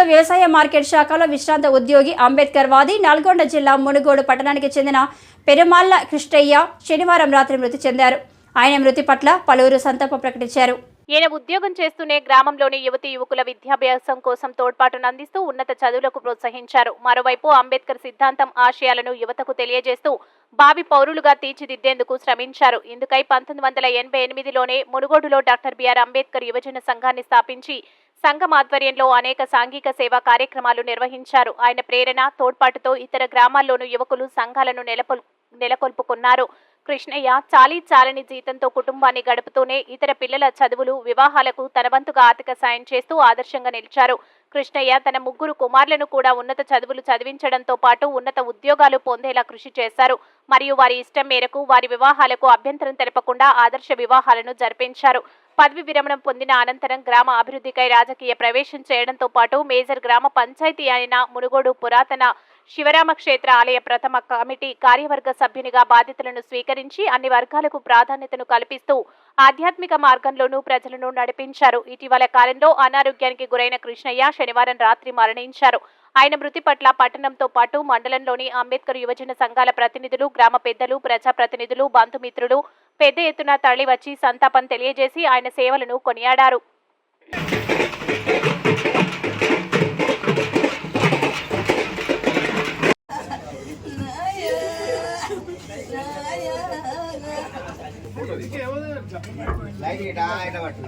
వ్యవసాయ మార్కెట్ శాఖలో విశ్రాంత ఉద్యోగి అంబేద్కర్ వాది నల్గొండ జిల్లా మునుగోడు పట్టణానికి చెందిన పెరుమాళ్ళ కృష్ణయ్య శనివారం రాత్రి మృతి చెందారు. ఆయన మృతి పట్ల పలువురు సంతాపం ప్రకటించారు. ఈయన ఉద్యోగం చేస్తూనే గ్రామంలోని యువతి యువకుల విద్యాభ్యాసం కోసం తోడ్పాటును అందిస్తూ ఉన్నత చదువులకు ప్రోత్సహించారు. మరోవైపు అంబేద్కర్ సిద్ధాంతం ఆశయాలను యువతకు తెలియజేస్తూ బావి పౌరులుగా తీర్చిదిద్దేందుకు శ్రమించారు. ఇందుకై పంతొమ్మిది వందల ఎనభై ఎనిమిదిలోనే మునుగోడులో డాక్టర్ బిఆర్ అంబేద్కర్ యువజన సంఘాన్ని స్థాపించి సంఘం ఆధ్వర్యంలో అనేక సాంఘిక సేవా కార్యక్రమాలు నిర్వహించారు. ఆయన ప్రేరణ తోడ్పాటుతో ఇతర గ్రామాల్లోనూ యువకులు సంఘాలను నెలకొల్ నెలకొల్పుకున్నారు. కృష్ణయ్య చాలీ చాలని జీతంతో కుటుంబాన్ని గడుపుతూనే ఇతర పిల్లల చదువులు వివాహాలకు తన వంతుగా ఆర్థిక సాయం చేస్తూ ఆదర్శంగా నిలిచారు. కృష్ణయ్య తన ముగ్గురు కుమారులను కూడా ఉన్నత చదువులు చదివించడంతో పాటు ఉన్నత ఉద్యోగాలు పొందేలా కృషి చేశారు. మరియు వారి ఇష్టం మేరకు వారి వివాహాలకు అభ్యంతరం తెలపకుండా ఆదర్శ వివాహాలను జరిపించారు. పదవి విరమణ పొందిన అనంతరం గ్రామ అభివృద్ధికై రాజకీయ ప్రవేశం చేయడంతో పాటు మేజర్ గ్రామ పంచాయతీ అయిన మునుగోడు పురాతన శివరామ క్షేత్ర ఆలయ ప్రథమ కమిటీ కార్యవర్గ సభ్యునిగా బాధ్యతలను స్వీకరించి అన్ని వర్గాలకు ప్రాధాన్యతను కల్పిస్తూ ఆధ్యాత్మిక మార్గంలోనూ ప్రజలను నడిపించారు. ఇటీవల కాలంలో అనారోగ్యానికి గురైన కృష్ణయ్య శనివారం రాత్రి మరణించారు. ఆయన మృతి పట్ల పట్టణంతో పాటు మండలంలోని అంబేద్కర్ యువజన సంఘాల ప్రతినిధులు గ్రామ పెద్దలు ప్రజాప్రతినిధులు బంధుమిత్రులు పెద్ద ఎత్తున తరలివచ్చి సంతాపం తెలియజేసి ఆయన సేవలను కొనియాడారు. లైట్ ఇటా ఇట పట్టు